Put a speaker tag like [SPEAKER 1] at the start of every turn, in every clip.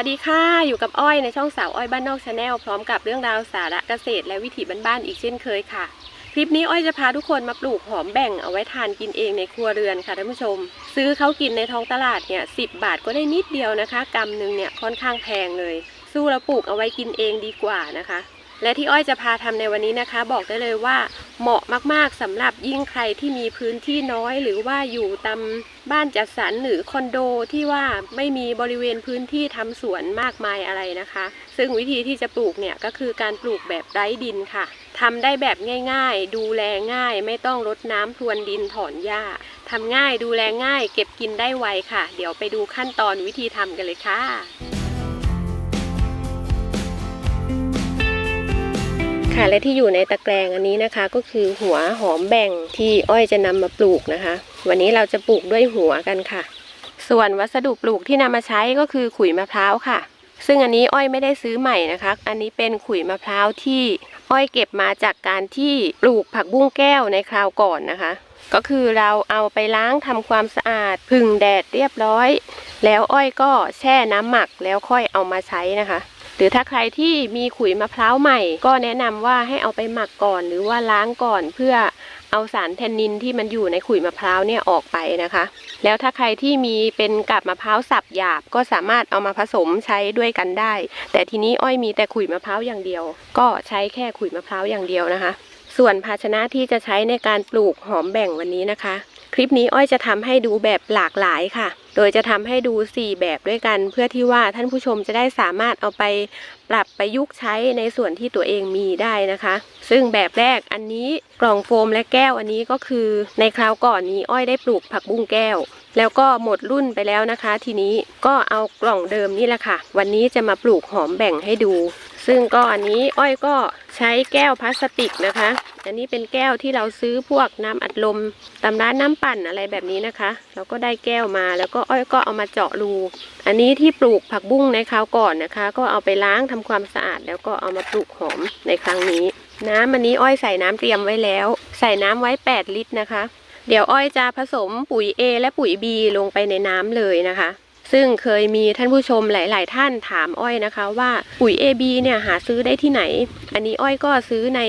[SPEAKER 1] วัสดีค่ะ อยู่กับอ้อยในช่องสาวอ้อยบ้านนอกชาแนลพร้อมกับเรื่องราวสาระเกษตรและวิถีบ้านๆอีกเช่นเคยค่ะ คลิปนี้อ้อยจะพาทุกคนมาปลูกหอมแบ่งเอาไว้ทานกินเองในครัวเรือนค่ะท่านผู้ชม ซื้อเขากินในท้องตลาดเนี่ยสิบาทก็ได้นิดเดียวนะคะกำหนึ่งเนี่ยค่อนข้างแพงเลย สู้เราปลูกเอาไว้กินเองดีกว่านะคะ และที่อ้อยจะพาทำในวันนี้นะคะ บอกได้เลยว่าเหมาะมากๆสำหรับยิ่งใครที่มีพื้นที่น้อย หรือว่าอยู่ตามบ้านจัดสรรหรือคอนโดที่ว่าไม่มีบริเวณพื้นที่ทำสวนมากมายอะไรนะคะ ซึ่งวิธีที่จะปลูกเนี่ยก็คือการปลูกแบบไร้ดินค่ะทำได้แบบง่าย ๆ ดูแลง่าย ไม่ต้องรดน้ำพรวนดินถอนหญ้าทำง่ายดูแลง่าย เก็บกินได้ไวค่ะ เดี๋ยวไปดูขั้นตอนวิธีทำกันเลยค่ะ ค่ะ และที่อยู่ในตะแกรงอันนี้นะคะ ก็คือหัวหอมแบ่งที่อ้อยจะนำมาปลูกนะคะ วันนี้เราจะปลูกด้วยหัวกันค่ะ ส่วนวัสดุปลูกที่นำมาใช้ก็คือขุยมะพร้าวค่ะ ซึ่งอันนี้อ้อยไม่ได้ซื้อใหม่นะคะ อันนี้เป็นขุยมะพร้าวที่อ้อยเก็บมาจากการที่ปลูกผักบุ้งแก้วในคราวก่อนนะคะ ก็คือเราเอาไปล้างทำความสะอาดพึ่งแดดเรียบร้อย แล้วอ้อยก็แช่น้ำหมักแล้วค่อยเอามาใช้นะคะ หรือถ้าใครที่มีขุยมะพร้าวใหม่ ก็แนะนำว่าให้เอาไปหมักก่อน หรือว่าล้างก่อนเพื่อเอาสารแทนนินที่มันอยู่ในขุยมะพร้าวเนี่ยออกไปนะคะ แล้วถ้าใครที่มีเป็นกับมะพร้าวสับหยาบก็สามารถเอามาผสมใช้ด้วยกันได้ แต่ทีนี้อ้อยมีแต่ขุยมะพร้าวอย่างเดียว ก็ใช้แค่ขุยมะพร้าวอย่างเดียวนะคะ ส่วนภาชนะที่จะใช้ในการปลูกหอมแบ่งวันนี้นะคะ คลิปนี้อ้อยจะทำให้ดูแบบหลากหลายค่ะ โดยจะทำให้ดู 4 แบบด้วยกัน เพื่อที่ว่าท่านผู้ชมจะได้สามารถเอาไปปรับประยุกต์ใช้ในส่วนที่ตัวเองมีได้นะคะ ซึ่งแบบแรกอันนี้กล่องโฟมและแก้วอันนี้ก็คือในคราวก่อนนี้อ้อยได้ปลูกผักบุ้งแก้ว แล้วก็หมดรุ่นไปแล้วนะคะ ทีนี้ก็เอากล่องเดิมนี่แหละค่ะ วันนี้จะมาปลูกหอมแบ่งให้ดู ซึ่งก็อันนี้อ้อยก็ใช้แก้วพลาสติกนะคะ อันนี้เป็นแก้วที่เราซื้อพวกน้ำอัดลมตามร้านน้ำปั่นอะไรแบบนี้นะคะ เราก็ได้แก้วมาแล้วก็อ้อยก็เอามาเจาะรู อันนี้ที่ปลูกผักบุ้งในคราวก่อนนะคะ ก็เอาไปล้างทำความสะอาด แล้วก็เอามาปลูกหอมในครั้งนี้ น้ำอันนี้อ้อยใส่น้ำเตรียมไว้แล้ว ใส่น้ำไว้ 8 ลิตรนะคะ เดี๋ยวอ้อยจะผสมปุ๋ย A และปุ๋ย B ลงไปในน้ำเลยนะคะ ซึ่งเคยมีท่านผู้ชมหลาย ๆ ท่านถามอ้อยนะคะ ว่าปุ๋ย AB เนี่ยหาซื้อได้ที่ไหน อันนี้อ้อยก็ซื้อใน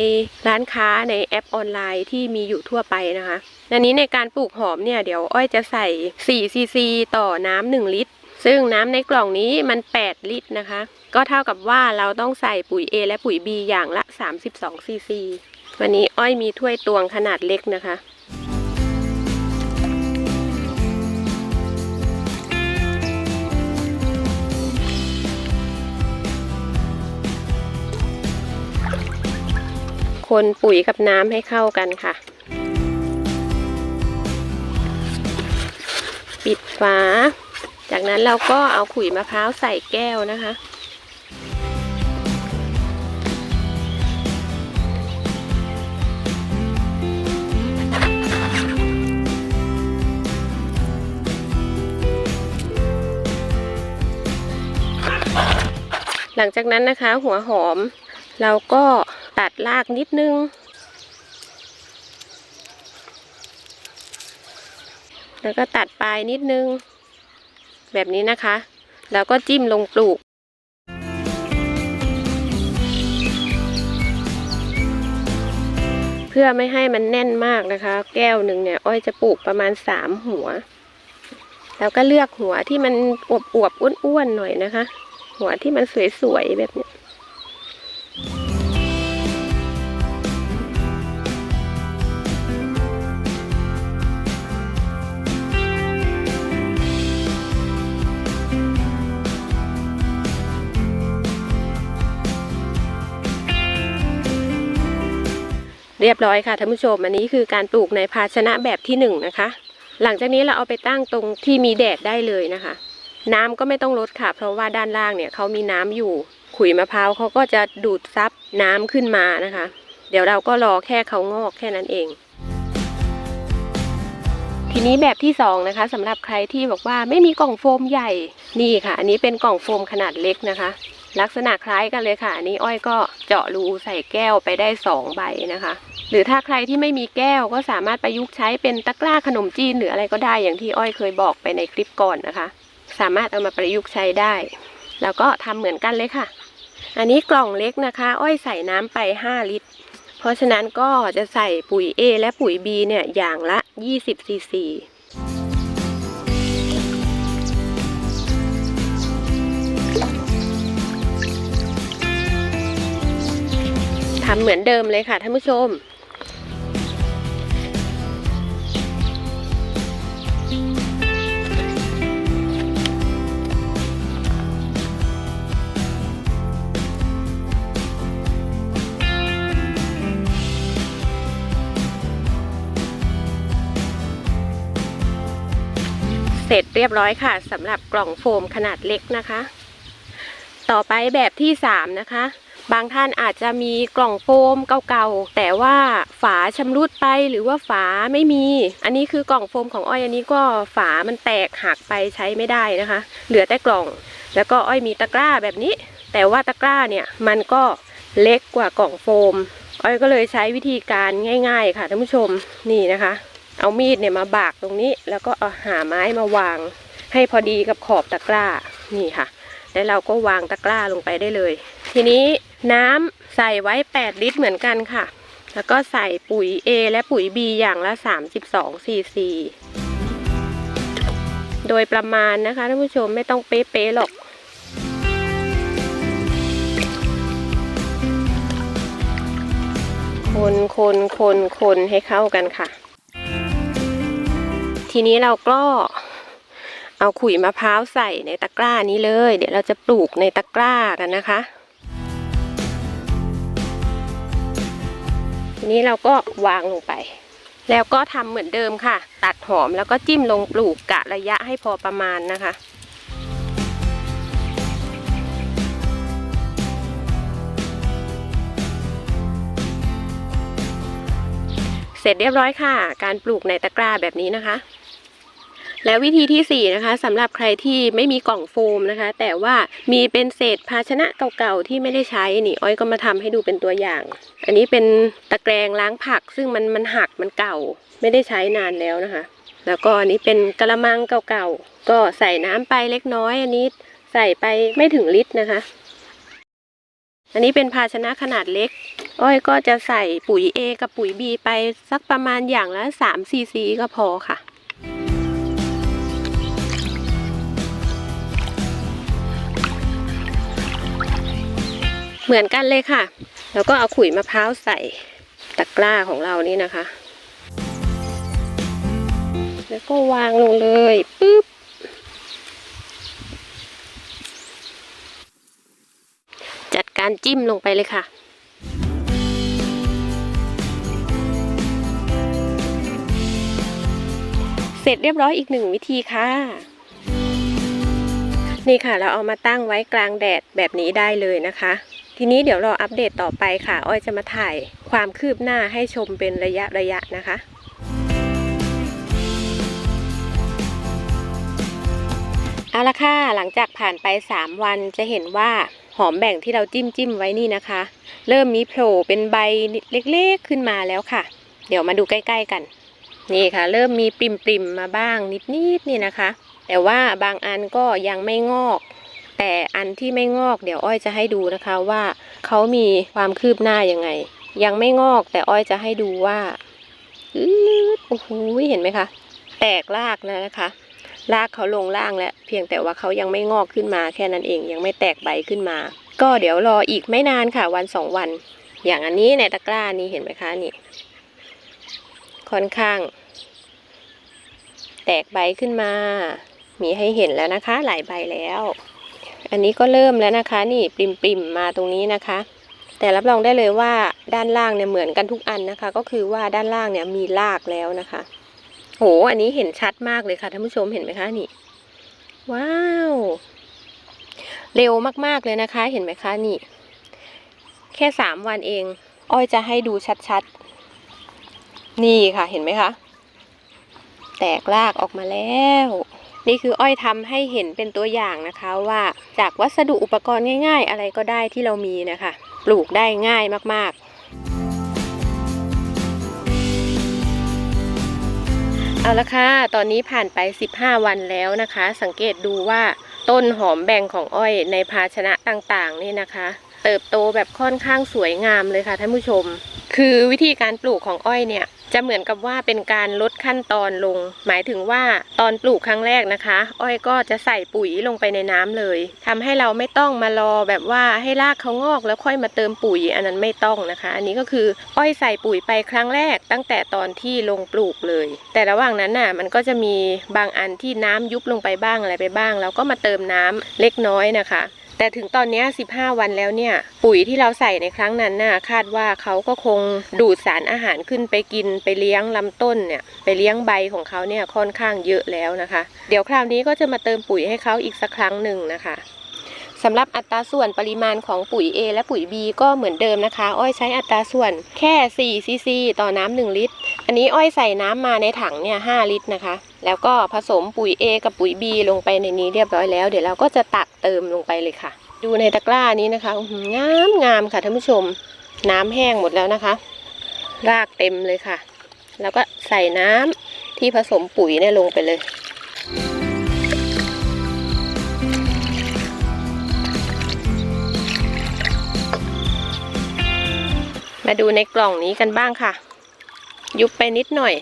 [SPEAKER 1] ร้านค้าในแอปออนไลน์ที่มีอยู่ทั่วไปนะคะอันนี้ในการปลูกหอมเนี่ยเดี๋ยวอ้อยจะใส่4ซีซีต่อน้ำ1ลิตร ซึ่งน้ำในกล่องนี้มัน 8 ลิตรนะคะ ก็เท่ากับว่าเราต้องใส่ปุ๋ย A และปุ๋ย B อย่างละ 32ซีซีวันนี้อ้อยมีถ้วยตวงขนาดเล็กนะคะ คนปุ๋ยกับน้ำให้เข้ากันค่ะ ปิดฝา จากนั้นเราก็เอาขุยมะพร้าวใส่แก้วนะคะ หลังจากนั้นนะคะหัวหอมเราก็ ตัดรากนิดนึง แล้วก็ตัดปลายนิดนึง แบบนี้นะคะ แล้วก็จิ้มลงปลูกเพื่อไม่ให้มันแน่นมากนะคะ แก้วหนึ่งเนี่ย อ้อยจะปลูกประมาณสามหัว แล้วก็เลือกหัวที่มันอวบๆอ้วนๆหน่อยนะคะ หัวที่มันสวยๆแบบนี้ เรียบร้อยค่ะท่านผู้ชมอันนี้คือการปลูกในภาชนะแบบที่หนึ่งนะคะ หลังจากนี้เราเอาไปตั้งตรงที่มีแดดได้เลยนะคะ น้ำก็ไม่ต้องลดค่ะ เพราะว่าด้านล่างเนี่ยเขามีน้ำอยู่ ขุยมะพร้าวเขาก็จะดูดซับน้ำขึ้นมานะคะ เดี๋ยวเราก็รอแค่เขางอกแค่นั้นเอง ทีนี้แบบที่สองนะคะสำหรับใครที่บอกว่าไม่มีกล่องโฟมใหญ่นี่ค่ะ อันนี้เป็นกล่องโฟมขนาดเล็กนะคะ ลักษณะคล้ายกันเลยค่ะอันนี้อ้อยก็เจาะรูใส่แก้วไปได้สองใบนะคะ หรือถ้าใครที่ไม่มีแก้วก็สามารถประยุกต์ใช้เป็นตะกร้าขนมจีนหรืออะไรก็ได้อย่างที่อ้อยเคยบอกไปในคลิปก่อนนะคะ สามารถเอามาประยุกต์ใช้ได้ แล้วก็ทำเหมือนกันเลยค่ะ อันนี้กล่องเล็กนะคะ อ้อยใส่น้ำไป 5 ลิตร เพราะฉะนั้นก็จะใส่ปุ๋ย A และปุ๋ย B เนี่ยอย่างละ 20ซีซี เหมือนเดิมเลยค่ะท่านผู้ชม เสร็จเรียบร้อยค่ะสำหรับกล่องโฟมขนาดเล็กนะคะ ต่อไปแบบที่ 3 นะคะ บางท่านอาจจะมีกล่องโฟมเก่าๆ แต่ว่าฝาชำรุดไปหรือว่าฝาไม่มี อันนี้คือกล่องโฟมของอ้อยอันนี้ก็ฝามันแตกหักไปใช้ไม่ได้นะคะ เหลือแต่กล่อง แล้วก็อ้อยมีตะกร้าแบบนี้ แต่ว่าตะกร้าเนี่ยมันก็เล็กกว่ากล่องโฟม อ้อยก็เลยใช้วิธีการง่าย ๆ ค่ะท่านผู้ชมนี่นะคะ เอามีดเนี่ยมาบากตรงนี้ แล้วก็เอาหาไม้มาวาง ให้พอดีกับขอบตะกร้านี่ค่ะแล้วเราก็วางตะกร้าลงไปได้เลย ทีนี้ น้ำใส่ไว้ 8 ลิตรเหมือนกันค่ะ แล้วก็ใส่ปุ๋ย A และปุ๋ย B อย่างละ 32ซีซีโดยประมาณนะคะท่านผู้ชมไม่ต้องเป๊ะๆหรอกคนคนคนคนให้เข้ากันค่ะ ทีนี้เราก็เอาขุยมะพร้าวใส่ในตะกร้านี้เลย เดี๋ยวเราจะปลูกในตะกร้ากันนะคะ นี้เราก็วางลงไป แล้วก็ทำเหมือนเดิมค่ะ ตัดหอมแล้วก็จิ้มลงปลูกกะระยะให้พอประมาณนะคะเสร็จเรียบร้อยค่ะ การปลูกในตะกร้าแบบนี้นะคะ แล้ววิธีที่ 4 นะคะสำหรับใครที่ไม่มีกล่องโฟมนะคะ แต่ว่ามีเป็นเศษภาชนะเก่าๆที่ไม่ได้ใช้นี่อ้อยก็มาทำให้ดูเป็นตัวอย่าง อันนี้เป็นตะแกรงล้างผัก ซึ่งมันมันหักมันเก่า ไม่ได้ใช้นานแล้วนะคะ แล้วก็อันนี้เป็นกระมังเก่าๆก็ใส่น้ำไปเล็กน้อยอันนี้ใส่ไปไม่ถึงลิตรนะคะ อันนี้เป็นภาชนะขนาดเล็ก อ้อยก็จะใส่ปุ๋ย A กับปุ๋ย B ไปสักประมาณอย่างละ3ซีซีก็พอค่ะ เหมือนกันเลยค่ะ แล้วก็เอาขุยมะพร้าวใส่ตะกร้าของเรานี่นะคะ แล้วก็วางลงเลยปึ๊บจัดการจิ้มลงไปเลยค่ะเสร็จเรียบร้อยอีกหนึ่งวิธีค่ะ นี่ค่ะเราเอามาตั้งไว้กลางแดดแบบนี้ได้เลยนะคะ ทีนี้เดี๋ยวเรออัปเดตต่อไปค่ะ อ้อยจะมาถ่ายความคืบหน้าให้ชมเป็นระยะระยะนะคะเอาละค่ะ หลังจากผ่านไป 3 วันจะเห็นว่าหอมแบ่งที่เราจิ้มจิ้มไว้นี่นะคะ เริ่มมีโผล่เป็นใบเล็กๆขึ้นมาแล้วค่ะ เดี๋ยวมาดูใกล้ๆกัน นี่ค่ะ เริ่มมีปริมๆมาบ้างนิดๆนี่นะคะ แต่ว่าบางอันก็ยังไม่งอก แต่อันที่ไม่งอกเดี๋ยวอ้อยจะให้ดูนะคะว่าเขามีความคืบหน้ายังไง ยังไม่งอกแต่อ้อยจะให้ดูว่าอืดโอ้โหเห็นไหมคะ แตกรากแล้วนะคะ รากเขาลงล่างแล้ว เพียงแต่ว่าเขายังไม่งอกขึ้นมาแค่นั้นเองยังไม่แตกใบขึ้นมา ก็เดี๋ยวรออีกไม่นานค่ะ วันสองวัน อย่างอันนี้ในตะกร้านี้เห็นไหมคะนี่ ค่อนข้าง แตกใบขึ้นมา มีให้เห็นแล้วนะคะ หลายใบแล้ว อันนี้ก็เริ่มแล้วนะคะ นี่ปริมปริมมาตรงนี้นะคะ แต่รับรองได้เลยว่าด้านล่างเนี่ยเหมือนกันทุกอันนะคะ ก็คือว่าด้านล่างเนี่ยมีรากแล้วนะคะ โห อันนี้เห็นชัดมากเลยค่ะท่านผู้ชมเห็นไหมคะนี่ ว้าว เร็วมากๆเลยนะคะ เห็นไหมคะนี่ แค่สามวันเอง อ้อยจะให้ดูชัดๆ นี่ค่ะเห็นไหมคะ แตกรากออกมาแล้ว นี่คืออ้อยทำให้เห็นเป็นตัวอย่างนะคะว่าจากวัสดุอุปกรณ์ง่าย ๆ อะไรก็ได้ที่เรามีนะคะ ปลูกได้ง่ายมากๆ เอาละค่ะ ตอนนี้ผ่านไป 15 วันแล้วนะคะ สังเกตดูว่าต้นหอมแบ่งของอ้อยในภาชนะต่างๆ นี่นะคะ เติบโตแบบค่อนข้างสวยงามเลยค่ะท่านผู้ชม คือวิธีการปลูกของอ้อยเนี่ย จะเหมือนกับว่าเป็นการลดขั้นตอนลง หมายถึงว่าตอนปลูกครั้งแรกนะคะ อ้อยก็จะใส่ปุ๋ยลงไปในน้ำเลยทำให้เราไม่ต้องมารอแบบว่าให้รากเขางอกแล้วค่อยมาเติมปุ๋ย อันนั้นไม่ต้องนะคะ อันนี้ก็คืออ้อยใส่ปุ๋ยไปครั้งแรก ตั้งแต่ตอนที่ลงปลูกเลย แต่ระหว่างนั้นน่ะมันก็จะมีบางอันที่น้ำยุบลงไปบ้างอะไรไปบ้าง แล้วก็มาเติมน้ำเล็กน้อยนะคะ แต่ถึงตอนนี้ 15 วันแล้วเนี่ย ปุ๋ยที่เราใส่ในครั้งนั้นน่ะคาดว่าเขาก็คงดูดสารอาหารขึ้นไปกินไปเลี้ยงลำต้นเนี่ย ไปเลี้ยงใบของเขาเนี่ยค่อนข้างเยอะแล้วนะคะ เดี๋ยวคราวนี้ก็จะมาเติมปุ๋ยให้เขาอีกสักครั้งหนึ่งนะคะสำหรับอัตราส่วนปริมาณของปุ๋ย A และปุ๋ย B ก็เหมือนเดิมนะคะ อ้อยใช้อัตราส่วนแค่4ซีซีต่อน้ำ1ลิตร อันนี้อ้อยใส่น้ำมาในถังเนี่ย5ลิตรนะคะ แล้วก็ผสมปุ๋ย A กับปุ๋ย B ลงไปในนี้เรียบร้อยแล้ว เดี๋ยวเราก็จะตักเติมลงไปเลยค่ะ ดูในตะกร้านี้นะคะงามงามค่ะท่านผู้ชม น้ำแห้งหมดแล้วนะคะ รากเต็มเลยค่ะ แล้วก็ใส่น้ำที่ผสมปุ๋ยเนี่ยลงไปเลยมาดูในกล่องนี้กันบ้างค่ะ ยุบไปนิดหน่อย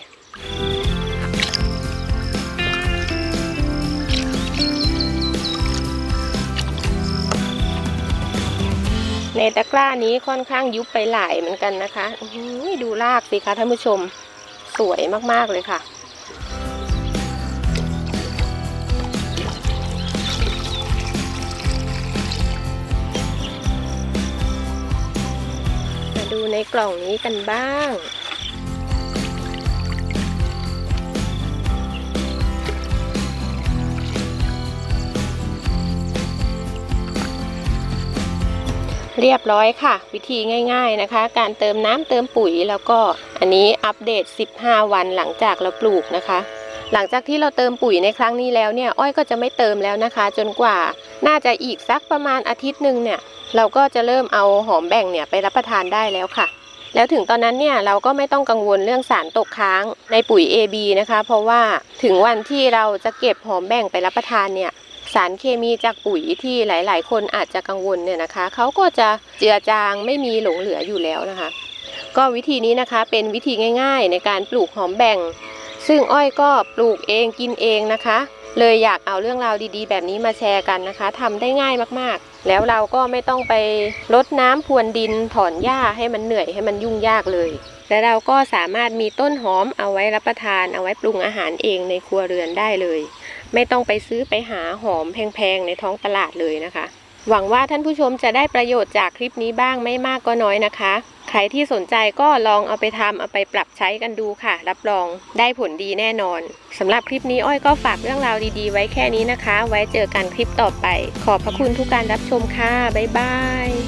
[SPEAKER 1] ในตะกร้านี้ค่อนข้างยุบไปหลายเหมือนกันนะคะดูรากสิคะท่านผู้ชมสวยมาก ๆ เลยค่ะมาดูในกล่องนี้กันบ้าง เรียบร้อยค่ะ วิธีง่ายๆนะคะ การเติมน้ำเติมปุ๋ยแล้วก็อันนี้อัปเดต 15 วันหลังจากเราปลูกนะคะ หลังจากที่เราเติมปุ๋ยในครั้งนี้แล้วเนี่ยอ้อยก็จะไม่เติมแล้วนะคะ จนกว่าน่าจะอีกสักประมาณอาทิตย์หนึ่งเนี่ยเราก็จะเริ่มเอาหอมแบ่งเนี่ยไปรับประทานได้แล้วค่ะ แล้วถึงตอนนั้นเนี่ยเราก็ไม่ต้องกังวลเรื่องสารตกค้างในปุ๋ย AB นะคะ เพราะว่าถึงวันที่เราจะเก็บหอมแบ่งไปรับประทานเนี่ย สารเคมีจากปุ๋ยที่หลาย ๆ คนอาจจะกังวลเนี่ยนะคะเขาก็จะเจือจางไม่มีหลงเหลืออยู่แล้วนะคะ ก็วิธีนี้นะคะเป็นวิธีง่าย ๆ ในการปลูกหอมแบ่ง ซึ่งอ้อยก็ปลูกเองกินเองนะคะ เลยอยากเอาเรื่องราวดีๆ แบบนี้มาแชร์กันนะคะทำได้ง่ายมากๆ แล้วเราก็ไม่ต้องไปรดน้ำพรวนดินถอนหญ้าให้มันเหนื่อยให้มันยุ่งยากเลย และเราก็สามารถมีต้นหอมเอาไว้รับประทานเอาไว้ปรุงอาหารเองในครัวเรือนได้เลย ไม่ต้องไปซื้อไปหาหอมแพงๆในท้องตลาดเลยนะคะ หวังว่าท่านผู้ชมจะได้ประโยชน์จากคลิปนี้บ้างไม่มากก็น้อยนะคะ ใครที่สนใจก็ลองเอาไปทำเอาไปปรับใช้กันดูค่ะ รับรองได้ผลดีแน่นอนสำหรับคลิปนี้อ้อยก็ฝากเรื่องราวดีๆ ไว้แค่นี้นะคะ ไว้เจอกันคลิปต่อไป ขอบพระคุณทุกการรับชมค่ะบ๊ายบาย